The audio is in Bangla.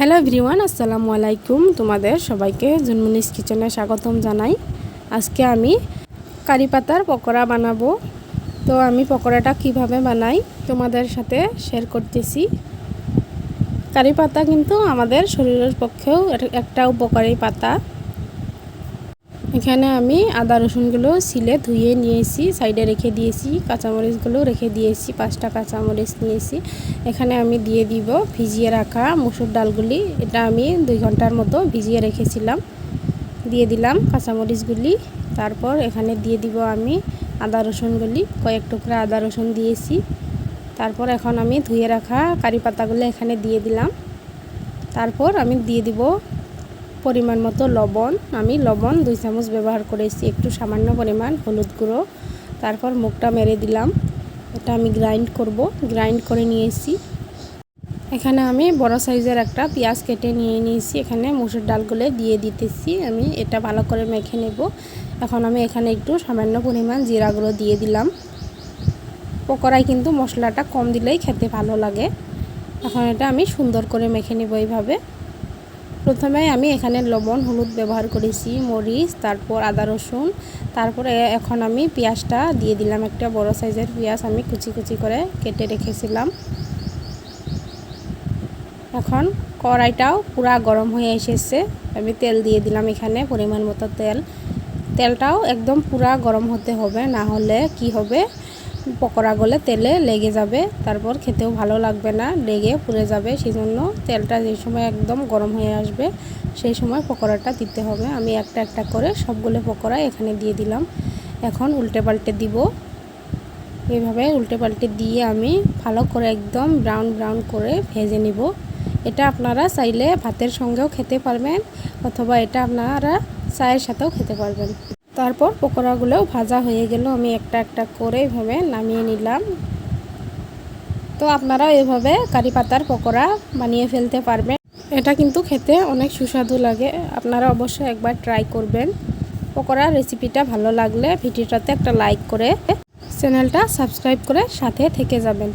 হ্যালো এভরিওয়ান, আসসালামু আলাইকুম তোমাদের সবাইকে জুনমুনিস কিচেনে স্বাগতম জানাই। আজকে আমি কারি পাতার পকোড়া বানাবো। তো আমি পকোড়াটা কীভাবে বানাই তোমাদের সাথে শেয়ার করতেছি। কারি পাতা কিন্তু আমাদের শরীরের পক্ষেও একটা উপকারী পাতা। এখানে আমি আদা রসুনগুলো সিলে ধুয়ে নিয়েছি, সাইডে রেখে দিয়েছি কাঁচামরিচগুলো রেখে দিয়েছি, পাঁচটা কাঁচামরিচ নিয়েছি। এখানে আমি দিয়ে দিব ভিজিয়ে রাখা মুসুর ডালগুলি, এটা আমি দুই ঘণ্টার মতো ভিজিয়ে রেখেছিলাম। দিয়ে দিলাম কাঁচামরিচগুলি, তারপর এখানে দিয়ে দিব আমি আদা রসুনগুলি, কয়েক টুকরা আদা রসুন দিয়েছি। তারপর এখন আমি ধুয়ে রাখা কারি পাতাগুলো এখানে দিয়ে দিলাম। তারপর আমি দিয়ে দিব পরিমাণ মতো লবণ। আমি লবণ দুই চামচ ব্যবহার করেছি, একটু সামান্য পরিমাণ হলুদ গুঁড়ো। তারপর মুখটা মেরে দিলাম। এটা আমি গ্রাইন্ড করব গ্রাইন্ড করে নিয়েছি। এখানে আমি বড় সাইজের একটা পেঁয়াজ কেটে নিয়ে নিয়েছি। এখানে মুসুর ডালগুলো দিয়ে দিতেছি। আমি এটা ভালো করে মেখে নেব। এখন আমি এখানে একটু সামান্য পরিমাণ জিরা গুঁড়ো দিয়ে দিলাম। পকোড়ায় কিন্তু মশলাটা কম দিলেই খেতে ভালো লাগে। এখন এটা আমি সুন্দর করে মেখে নেব এইভাবে। প্রথমে আমি এখানে লবণ, হলুদ ব্যবহার করেছি, মরিচ, তারপর আদা রসুন, তারপরে এখন আমি পেঁয়াজটা দিয়ে দিলাম, একটা বড় সাইজের পেঁয়াজ আমি কুচি কুচি করে কেটে রেখেছিলাম। এখন কড়াইটাও পুরা গরম হয়ে এসেছে, আমি তেল দিয়ে দিলাম এখানে পরিমাণ মতো তেল। তেলটাও একদম পুরা গরম হতে হবে, না হলে কি হবে? পকোড়া গলে তেলে লেগে যাবে, তারপর খেতেও ভালো লাগবে না, লেগে পুড়ে যাবে। সেই জন্য তেলটা যে সময় একদম গরম হয়ে আসবে, সেই সময় পকোড়াটা দিতে হবে। আমি একটা একটা করে সবগুলো পকোড়া এখানে দিয়ে দিলাম। এখন উল্টে পাল্টে দিব। এইভাবে উল্টে পাল্টে দিয়ে আমি ভালো করে একদম ব্রাউন ব্রাউন করে ভেজে নিব। এটা আপনারা চাইলে ভাতের সঙ্গেও খেতে পারবেন, অথবা এটা আপনারা চায়ের সাথেও খেতে পারবেন। তারপর পকোড়াগুলোও ভাজা হয়ে গেল। আমি একটা একটা করে এইভাবে নামিয়ে নিলাম। তো আপনারা এভাবে কারি পাতার পকোড়া বানিয়ে ফেলতে পারবেন। এটা কিন্তু খেতে অনেক সুস্বাদু লাগে। আপনারা অবশ্যই একবার ট্রাই করবেন। পকোড়ার রেসিপিটা ভালো লাগলে ভিডিওটাতে একটা লাইক করে চ্যানেলটা সাবস্ক্রাইব করে সাথে থেকে যাবেন।